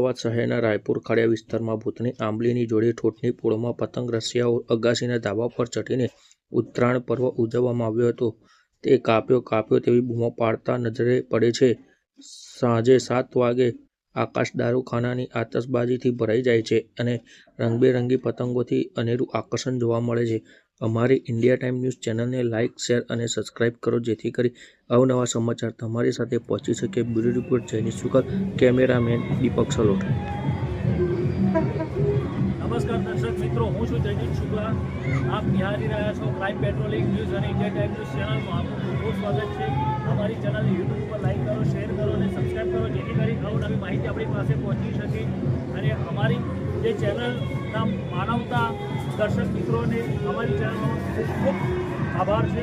અમદાવાદ શહેરના રાયપુર ખાડિયા વિસ્તારમાં ભૂતની આંબલીની જોડે, ઠોઠની પોળમાં પતંગ રસિયાઓ અગાસીના ધાબા પર ચઢીને ઉત્તરાયણ પર્વ ઉજવવામાં આવ્યો હતો. તે કાપ્યો કાપ્યો તેવી બૂમો પાડતા નજરે પડે છે. સાંજે સાત વાગે આકાશ દારૂખાનાની આતશબાજીથી ભરાઈ જાય છે અને રંગબેરંગી પતંગોથી અનેરું આકર્ષણ જોવા મળે છે. અમારી ઇન્ડિયા ટાઈમ ન્યૂઝ ચેનલને લાઇક શેર અને સબસ્ક્રાઇબ કરો, જેથી કરી અવનવા સમાચાર તમારી સાથે પહોંચી શકે. Bureau report Jayni Shukar cameraman Deepak Salot. નમસ્કાર દર્શક મિત્રો, હું છું જયદીપ શુક્લા. આપ નિહાળી રહ્યા છો ક્રાઇમ પેટ્રોલિંગ ન્યૂઝ અને ઇન્ડિયા ટાઈમ ન્યૂઝ ચેનલમાં. આપનું ખૂબ સ્વાગત છે. અમારી ચેનલ યુટ્યુબ પર લાઇક કરો, શેર કરો અને સબસ્ક્રાઇબ કરો, જેથી કરી અવનવી માહિતી આપણી પાસે પહોંચી શકે. અને અમારી જે ચેનલના માનવતા દર્શક મિત્રોને અમારી ચેનલનો ખૂબ ખૂબ આભાર છે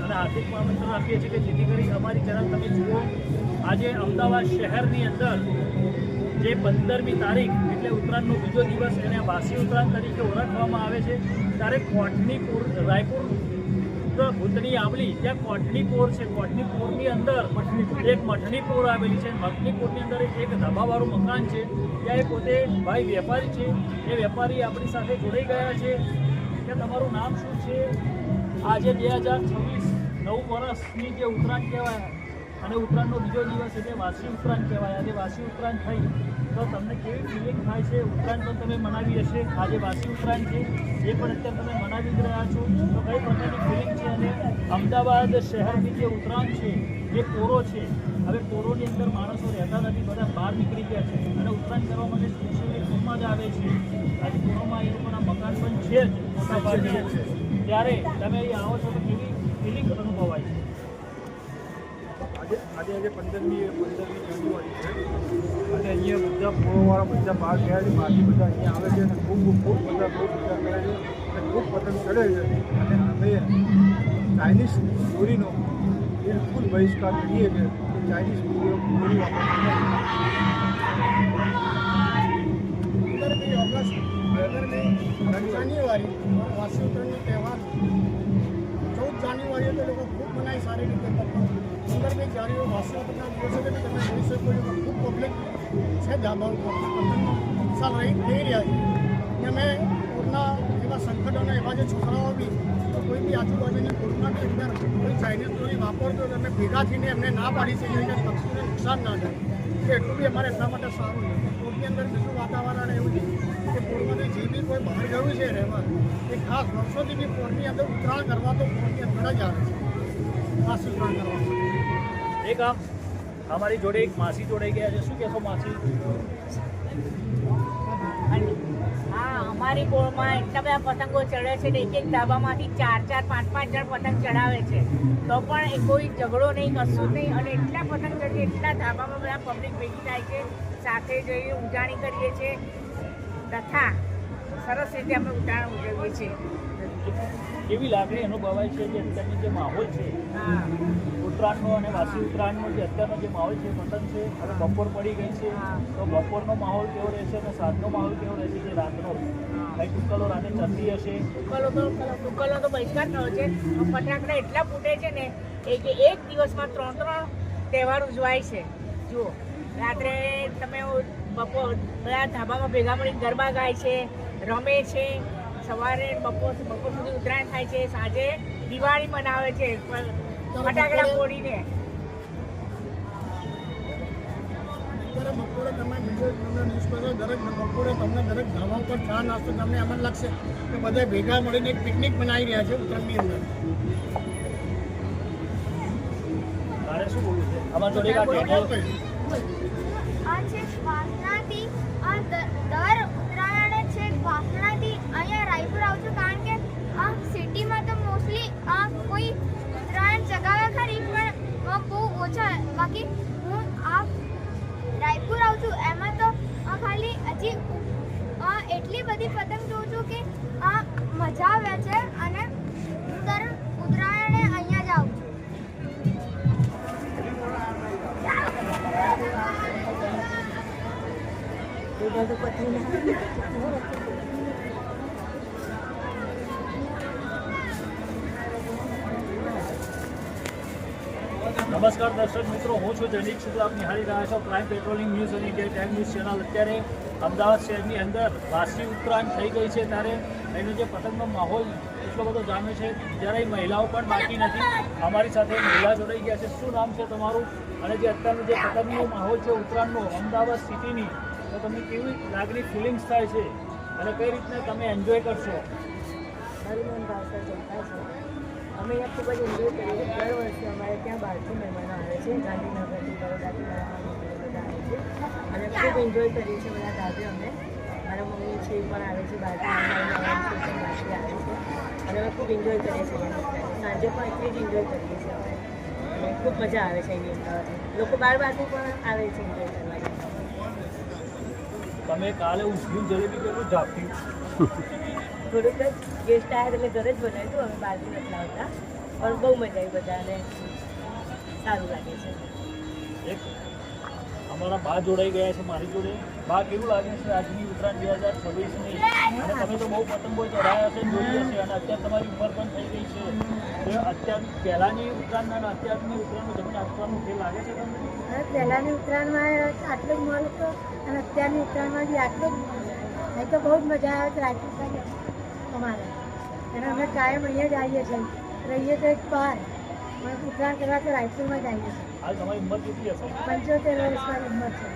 અને હાર્દિક આમંત્રણ આપીએ છીએ કે જેથી કરી અમારી ચેનલ તમે જુઓ. આજે અમદાવાદ શહેરની અંદર જે પંદરમી તારીખ એટલે ઉત્તરાયણનો બીજો દિવસ એને વાસી ઉત્તરાયણ તરીકે ઓળખવામાં આવે છે. ત્યારે કોટની પૂર રાયપુર ભૂતની આંબલી ત્યાં કોટની કોર છે, કોટની કોરની અંદર એક મઠની કોર આવેલી છે. મઠની કોરની અંદર એક ધાબાવાળું મકાન છે. ત્યાં એ પોતે ભાઈ વેપારી છે. એ વેપારી આપણી સાથે જોડાઈ ગયા છે. કે તમારું નામ શું છે? આજે બે હજાર છવ્વીસ નવ વર્ષની જે ઉત્તરાયણ કહેવાય, અને ઉત્તરાયણનો બીજો દિવસ એટલે વાસી ઉત્તરાયણ કહેવાય. આજે વાસી ઉત્તરાયણ થઈ. તો તમને કેવી ફિલિંગ થાય છે? ઉત્તરાયણ પણ તમે મનાવી હશે. આજે વાસી ઉત્તરાયણ છે. એ પણ અત્યારે તમે મનાવી જ રહ્યા છો. તો કઈ પ્રકારની ફિલિંગ છે? અને અમદાવાદ શહેરની જે ઉત્તરાયણ છે જે કોરો છે હવે કોરોની અંદર માણસો રહેતા નથી. બધા બહાર નીકળી ગયા છે. અને ઉત્તરાયણ કરવા માટે સ્પેશિયલી પૂરમાં જ આવે છે. આજે કોરોમાં એ લોકોના મકાન પણ છે જ. મોટા ભાગે ત્યારે તમે અહીં આવો છો તો કેવી ફિલિંગ અનુભવાય છે? આજે આજે આજે પંદરમી પંદરમી જાન્યુઆરી છે. અને અહીંયા બધા પોળોવાળા બધા બહાર ગયા છે બહારથી બધા અહીંયા આવે છે અને ખૂબ ખૂબ બધા, ખૂબ મજા કરે છે અને ખૂબ પતંગ ચડે છે. અને અમે ચાઇનીઝ ચોરીનો બિલકુલ બહિષ્કાર કરીએ કે ચાઇનીઝ દોરી વાપરવી પંદરમી ઓગસ્ટ પંદરમી જાન્યુઆરી ઉત્તરાયણનો તહેવાર. ચૌદ જાન્યુઆરીએ તો લોકો ખૂબ મનાય સારી રીતે પણ પંદરમી વાસી ઉત્તરાયણના દિવસે તમે જોઈ શકો છો ખૂબ પબ્લિક છે ધાબા સાલ રહી થઈ રહ્યા છે અને અમે કોરોના એવા સંકટોના એવા જે છોકરાઓ બી, તો કોઈ બી આજુબાજુની કોરોનાની અંદર કોઈ ચાઇનીઝ દોરી વાપરતો તો અમે ભેગા થઈને એમને ના પાડી શકીએ કે પક્ષીને નુકસાન ના થાય. એટલું બી અમારે એટલા માટે સારું છે. કોર્ટની અંદર બીજું વાતાવરણ એવું છે કે પૂર્વથી જે બી કોઈ બહાર ગયું છે રહેવા, એ ખાસ વર્ષોથી બી પૂરની અંદર ઉત્તરાયણ કરવા તો પૂરની અંદર જ આવે છે. ખાસ ઉત્તરાયણ કરવા. એક આમ અમારી જોડે એક માસી જોડાઈ ગયા છે. શું કહેશો માસી? હા અમારી ગોળમાં એટલા બધા પતંગો ચડે છે ને એક એક ધાબામાંથી ચાર ચાર પાંચ પાંચ જણ પતંગ ચડાવે છે. તો પણ એ કોઈ ઝઘડો નહીં કશું નહીં. અને એટલા પતંગ ચડીએ એટલા ધાબામાં બધા પબ્લિક ભેગી થાય છે. સાથે જઈને ઉજાણી કરીએ છીએ. તથા સરસ રીતે અમે ઉત્તરાયણ ઉજવીએ છીએ. એવી લાગણી અનુભવાય છે કે અત્યારની જે માહોલ છે? હા. ઉત્તરાયણનો અને વાસી ઉત્તરાયણનો જે અત્યારનો જે માહોલ છે પતંગ છે હવે બપોર પડી ગઈ છે. તો બપોરનો માહોલ કેવો રહેશે અને સાંજનો માહોલ કેવો રહેશે જે રાતનો? કઈ ટુકલો રાતે ચડતી હશે? ટુકલો તો ટુકલો તો બહિષ્કાર થયો છે. પણ ફટાકડા એટલા ફૂટે છે ને એ કે એક દિવસમાં ત્રણ ત્રણ તહેવાર ઉજવાય છે. જુઓ રાત્રે તમે બપોર બધા ધાબામાં ભેગા મળીને ગરબા ગાય છે રમે છે સવારે બપોર બપોર સુધી ઉત્તરાયણ થાય છે સાંજે દિવાળી મનાવે છે. ફ- ફટાકડા ફોડીને બપોરે તમે બીજો તમને દરેક બપોરે તમને દરેક ધાબા પર ચા નાસ્તો તમને એમ જ લાગશે કે બધા ભેગા મળીને એક પિકનિક બનાવી રહ્યા છે ઉત્તરની અંદર. તારે શું બોલવું છે? અમારા જોડે એક આ ટેટો આ છે વાસણાથી આ દ- દર ઉત્તરાયણે છે વાસણાથી અહીંયા રાયપુર આવું છું કારણ કે આ સિટીમાં તો મોસ્ટલી આ કોઈ ઉત્તરાયણ ચગાવે ખરી પણ આ બહુ ઓછા બાકી હું આ રાયપુર છું. એમાં તો ખાલી હજી એટલી બધી પતંગ જોઉં છું કે આ મજા આવે છે અને હું દર ઉત્તરાયણે અહીંયા જ આવું છું. નમસ્કાર દર્શક મિત્રો, હું છું જયદીપ શુક્લા. આપ નિહાળી રહ્યા છો ક્રાઇમ પેટ્રોલિંગ ન્યૂઝ અને ઇન્ડિયા ટાઈમ ન્યૂઝ ચેનલ અત્યારે અમદાવાદ શહેરની અંદર વાસી ઉત્તરાયણ થઈ ગઈ છે ત્યારે એનો જે પતંગનો માહોલ એટલો બધો જામે છે, જ્યારે મહિલાઓ પણ બાકી નથી. અમારી સાથે મહિલા જોડાઈ ગયા છે. શું નામ છે તમારું? અને જે અત્યારનું જે પતંગનો માહોલ છે ઉત્તરાયણનો, અમદાવાદ સિટીની, તો તમને કેવી લાગણી ફિલિંગ્સ થાય છે? અને કઈ રીતના તમે એન્જોય કરશો? અમે અહીંયા ખૂબ જ એન્જોય કરીએ દર વર્ષે અમારે ત્યાં બહારથી મહેમાનો આવે છે. ગાંધીનગરથી બરોડાથી બધા આવે છે. અને ખૂબ એન્જોય કરીએ છીએ બધા દાદે અમે. મારા મમ્મી છે એ પણ આવે છે બહારથી બહારથી આવે છે અને અમે ખૂબ એન્જોય કરીએ છીએ સાંજે પણ એટલી જ એન્જોય કરીએ છીએ અમે. ખૂબ મજા આવે છે એની અંદર. લોકો બાર બારથી પણ આવે છે એન્જોય કરવા તમે કાલે ઉસળું જલેબી કેટલું ઝાપટ્યું થોડુંક જ ગેસ્ટ આવ્યા એટલે ઘરે જ બનાવ્યું હતું અમે બહારથી નથી લાવતા. પણ બહુ મજા આવી બધાને. સારું લાગે છે. એક અમારા બા જોડાઈ ગયા છે મારી જોડે. બા કેવું લાગે છે આજની ઉત્તરાયણ બે હજાર છવ્વીસની? અને તમે તો બહુ પતંગો ચઢાયા છે જોઈ હશે અને અત્યારે તમારી ઉંમર પણ થઈ ગઈ છે. તો અત્યાર પહેલાંની ઉત્તરાયણ અને અત્યારની ઉત્તરાયણનું તમને આપવાનું ફેર લાગે છે તમને? પહેલાંની ઉત્તરાયણમાં આટલું જ મળતો અને અત્યારની ઉત્તરાયણમાં બી આટલું જ. નહીં તો બહુ જ મજા આવે છે રાજપીપળા અમારે. અને અમે કાયમ અહીંયા જ આવીએ છીએ. રહીએ તો એક પાર અમે ઉત્તરાયણ કરવા તો રાયપુરમાં જ આવીએ છીએ. તમારી ઉંમર કેટલી હશે? પંચોતેર વર્ષની ઉંમર છે.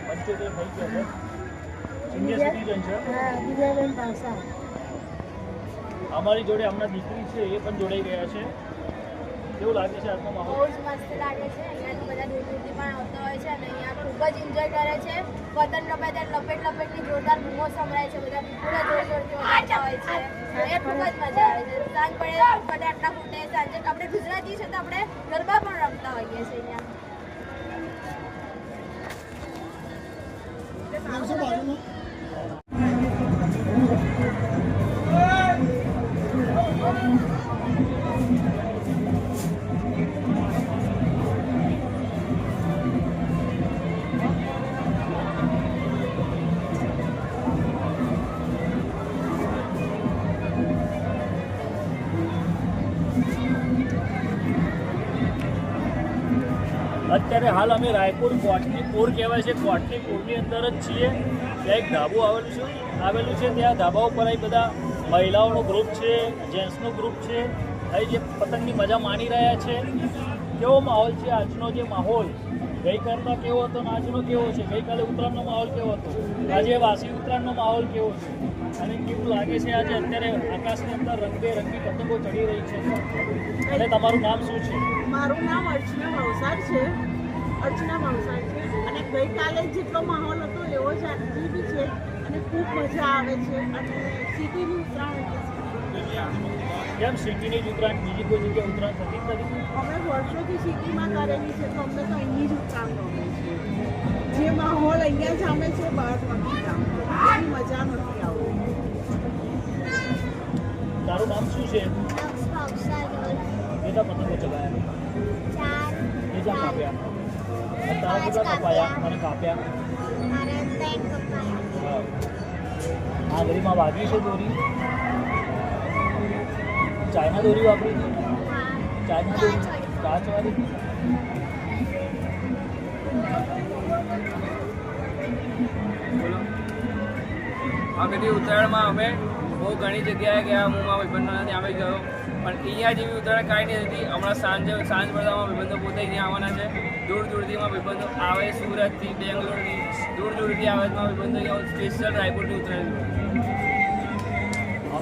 હા વિજયાબેન ભાવસા અમારી જોડે હમણાં દીકરી છે એ પણ જોડાઈ ગયા છે. કેવું લાગે છે આજનો બહુ જ મસ્ત લાગે છે. અહીંયા તો બધા દૂર દૂરથી પણ આવતા હોય છે અને અહીંયા ખૂબ જ એન્જોય કરે છે. પતંગ રમે ત્યારે લપેટ લપેટની જોરદાર બૂમો સંભળાય છે. બધા પૂરા જોર જોરથી હોય છે. એ ખૂબ જ મજા આવે છે. સાંજ પડે ફટાકડા ફૂટે, સાંજે આપણે ગુજરાતી છે તો આપણે ગરબા પણ રમતા હોઈએ છીએ અહીંયા. અત્યારે હાલ અમે રાયપુર કોટની પૂર કહેવાય છે. કોટની પૂરની અંદર જ છીએ. ત્યાં એક ધાબુ આવેલું છે. આવેલું છે. ત્યાં ધાબા ઉપર અહીં બધા મહિલાઓનું ગ્રુપ છે જેન્ટ્સનું ગ્રુપ છે. અહીં જે પતંગની મજા માણી રહ્યા છે. કેવો માહોલ છે આજનો જે માહોલ? ગઈકાલનો કેવો હતો અને આજનો કેવો છે? ગઈકાલે ઉત્તરાયણનો માહોલ કેવો હતો? આજે વાસી ઉત્તરાયણનો માહોલ કેવો છે? અને કેવું લાગે છે આજે અત્યારે આકાશની અંદર રંગબેરંગી પતંગો ચડી રહી છે? અને તમારું નામ શું છે? મારું નામ અર્ચના ભાવસાર છે. અર્ચના ભાવસાર છે. અને ગઈકાલે જેટલો માહોલ હતો એવો જ આજે બી છે. અને ખૂબ મજા આવે છે. અને સિટીની ઉત્તરાયણ એટલે. કેમ સિટીની જ ઉત્તરાયણ બીજી કોઈ જગ્યાએ ઉત્તરાયણ થતી જ નથી અમે વર્ષોથી સિટીમાં કરેલી છે તો અમને તો અહીંની જ ઉત્તરાયણ ગમે છે જે માહોલ અહીંયા જામે છે બહાર નથી જામતો એની મજા નથી આવતી તારું નામ શું છે? લક્ષ ભાવસાર કેટલા પતંગો ચગાયા ચાર કેટલા કાપ્યા અને તારા કેટલા કપાયા અને કાપ્યા મારા ત્રણ પપ્પા હા. આ ગરીમાં વાગી છે દોરી ચાઇના દોરી વાપરી હતી? ચાઇના દોરી. કાચવાળી આ બધી ઉત્તરાયણમાં અમે બહુ ઘણી જગ્યાએ ગયા. હું મારા ભાઈબંધો ત્યાં આવી ગયો. પણ અહીંયા જેવી ઉત્તરાયણ કાંઈ નહીં હતી હમણાં સાંજે સાંજ પડતા મારા ભાઈબંધો પોતે અહીંયા આવવાના છે. દૂર દૂરથી મારા ભાઈબંધો આવે સુરતથી બેંગ્લોરથી દૂર દૂરથી આવે મારા ભાઈબંધો અહીંયા સ્પેશિયલ રાયપુરથી ઉત્તરાયણ.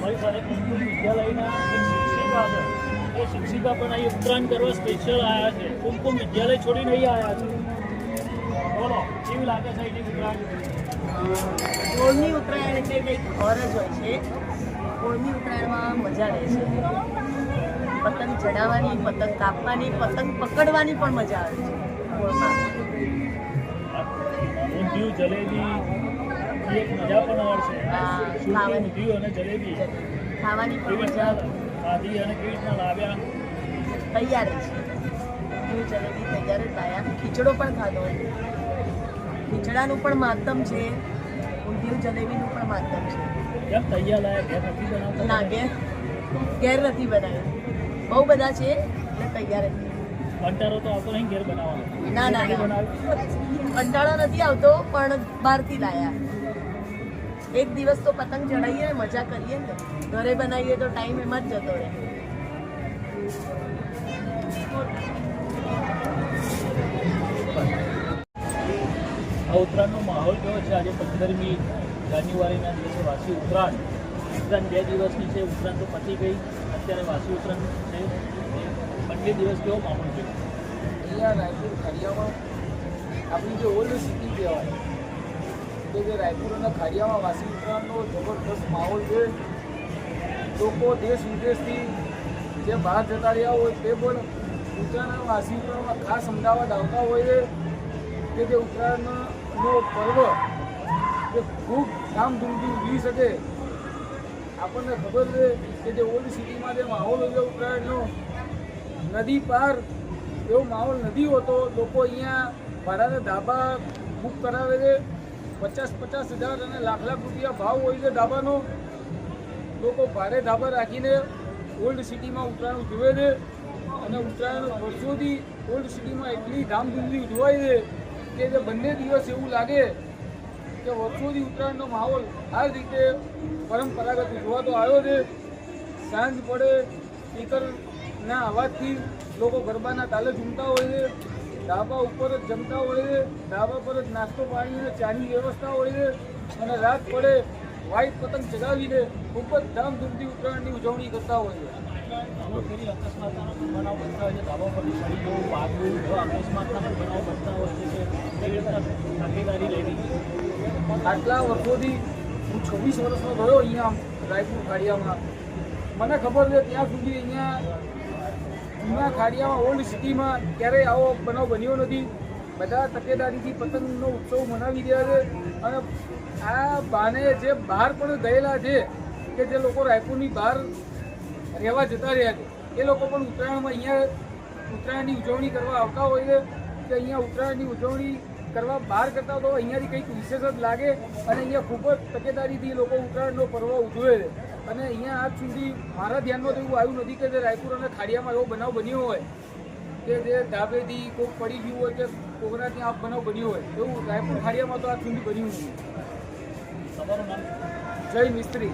અમારી સાથે કુમકુમ વિદ્યાલયના એક શિક્ષિકા છે. એ શિક્ષિકા પણ અહીં ઉત્તરાયણ કરવા સ્પેશિયલ આવ્યા છે. કુમકુમ વિદ્યાલય છોડીને અહીં આવ્યા છે. બોલો કેવી લાગે છે અહીંની ઉત્તરાયણ? પોળની ઉત્તરાયણ એટલે કંઈક ઘર જ હોય છે. કોળની ઉત્તરાયણમાં મજા રહે છે. પતંગ ચડાવવાની પતંગ કાપવાની પતંગ પકડવાની પણ મજા આવે છે. પોળમાં ઊંધિયું જલેબી એ એક મજા પણ હોય છે હા, શું ખાવાની. ઊંધિયું અને જલેબી. ખાવાની કેવી રીતના ખાધી અને કેવી રીતના લાવ્યા? તૈયાર છે. જલેબી? તૈયાર જ ખીચડો પણ ખાધો. ખીચડાનું પણ માતમ છે. ઊંધિયું જલેબીનું પણ માતમ છે. કેમ તૈયાર લાયા? ઘેર નથી બનાવતા? ના ઘેર ઘેર નથી બનાવ્યું. બહુ બધા છે એટલે તૈયાર જ કંટાળો તો આવતો નહીં ઘેર બનાવવાનો? ના ના કંટાળો નથી આવતો પણ બહારથી લાયા. એક દિવસ તો પતંગ ચડાવીએ ને મજા કરીએ ને. ઘરે બનાવીએ તો ટાઈમ એમાં જ જતો રહે. આ ઉત્તરાયણનો માહોલ કેવો છે? આજે પંદરમી જાન્યુઆરીના દિવસે વાસી ઉત્તરાયણ. ઉત્તરાયણ બે દિવસની છે ઉત્તરાયણ તો પતી ગઈ. અત્યારે વાસી ઉત્તરાયણ છે. બંને દિવસ કેવો માહોલ છે? અહીંયા રાયપુર ખરિયામાં આપણી જે ઓલ્ડ સિટી કહેવાય કે જે રાયપુર અને ખાડિયામાં વાસી ઉત્તરાયણનો જબરદસ્ત માહોલ છે. લોકો દેશ વિદેશથી જે બહાર જતા રહ્યા હોય તે પણ ઉત્તરાયણ વાસી ઉત્તરાયણમાં ખાસ અમદાવાદ આવતા હોય છે. કે જે ઉત્તરાયણનો પર્વ એ ખૂબ ધામધૂમથી ઉજવી શકે. આપણને ખબર છે કે જે ઓલ્ડ સિટીમાં જે માહોલ હોય છે ઉત્તરાયણનો, નદી પાર એવો માહોલ નથી હોતો. લોકો અહીંયા ભાડાના ધાબા બુક કરાવે છે. પચાસ પચાસ હજાર અને લાખ લાખ રૂપિયા ભાવ હોય છે ધાબાનો. લોકો ભારે ધાબા રાખીને ઓલ્ડ સિટીમાં ઉત્તરાયણ ઉજવે છે અને ઉત્તરાયણ વર્ષોથી ઓલ્ડ સિટીમાં એટલી ધામધૂમથી ઉજવાય છે કે જે બંને દિવસ એવું લાગે કે વર્ષોથી ઉત્તરાયણનો માહોલ આ રીતે પરંપરાગત ઉજવાતો આવ્યો છે. સાંજ પડે, સ્પીકરના અવાજથી લોકો ગરબાના તાલે ઝૂમતા હોય છે. ધાબા ઉપર જ જમતા હોય છે ધાબા પર જ નાસ્તો પાણી અને ચાની વ્યવસ્થા હોય છે અને રાત પડે વ્હાઈટ પતંગ ચગાવીને ખૂબ જ ધામધૂમથી ઉત્તરાયણની ઉજવણી કરતા હોય છે આટલા વર્ષોથી હું છવ્વીસ વર્ષનો ગયો અહીંયા રાયપુર કાઢિયામાં મને ખબર છે ત્યાં સુધી અહીંયા જૂના ખાડિયામાં ઓલ્ડ સિટીમાં ક્યારેય આવો બનાવ બન્યો નથી. બધા તકેદારીથી પતંગનો ઉત્સવ મનાવી રહ્યા છે અને આ બાને જે બહાર પણ ગયેલા છે કે જે લોકો રાયપુરની બહાર રહેવા જતા રહ્યા છે, એ લોકો પણ ઉત્તરાયણમાં અહીંયા ઉત્તરાયણની ઉજવણી કરવા આવતા હોય છે કે અહીંયા ઉત્તરાયણની ઉજવણી કરવા બહાર કરતા તો અહીંયાથી કંઈક વિશેષ જ લાગે અને અહીંયા ખૂબ જ તકેદારીથી લોકો ઉત્તરાયણનો પર્વ ઉજવે છે. અને અહીંયા આજ સુધી મારા ધ્યાનમાં તો એવું આવ્યું નથી કે જે રાયપુર અને ખાડિયામાં એવો બનાવ બન્યો હોય કે જે ધાબેથી કોઈક પડી ગયું હોય કે કોકના ત્યાં આ બનાવ બન્યો હોય એવું રાયપુર ખાડિયામાં તો આજ સુધી બન્યું નથી. જય મિસ્ત્રી.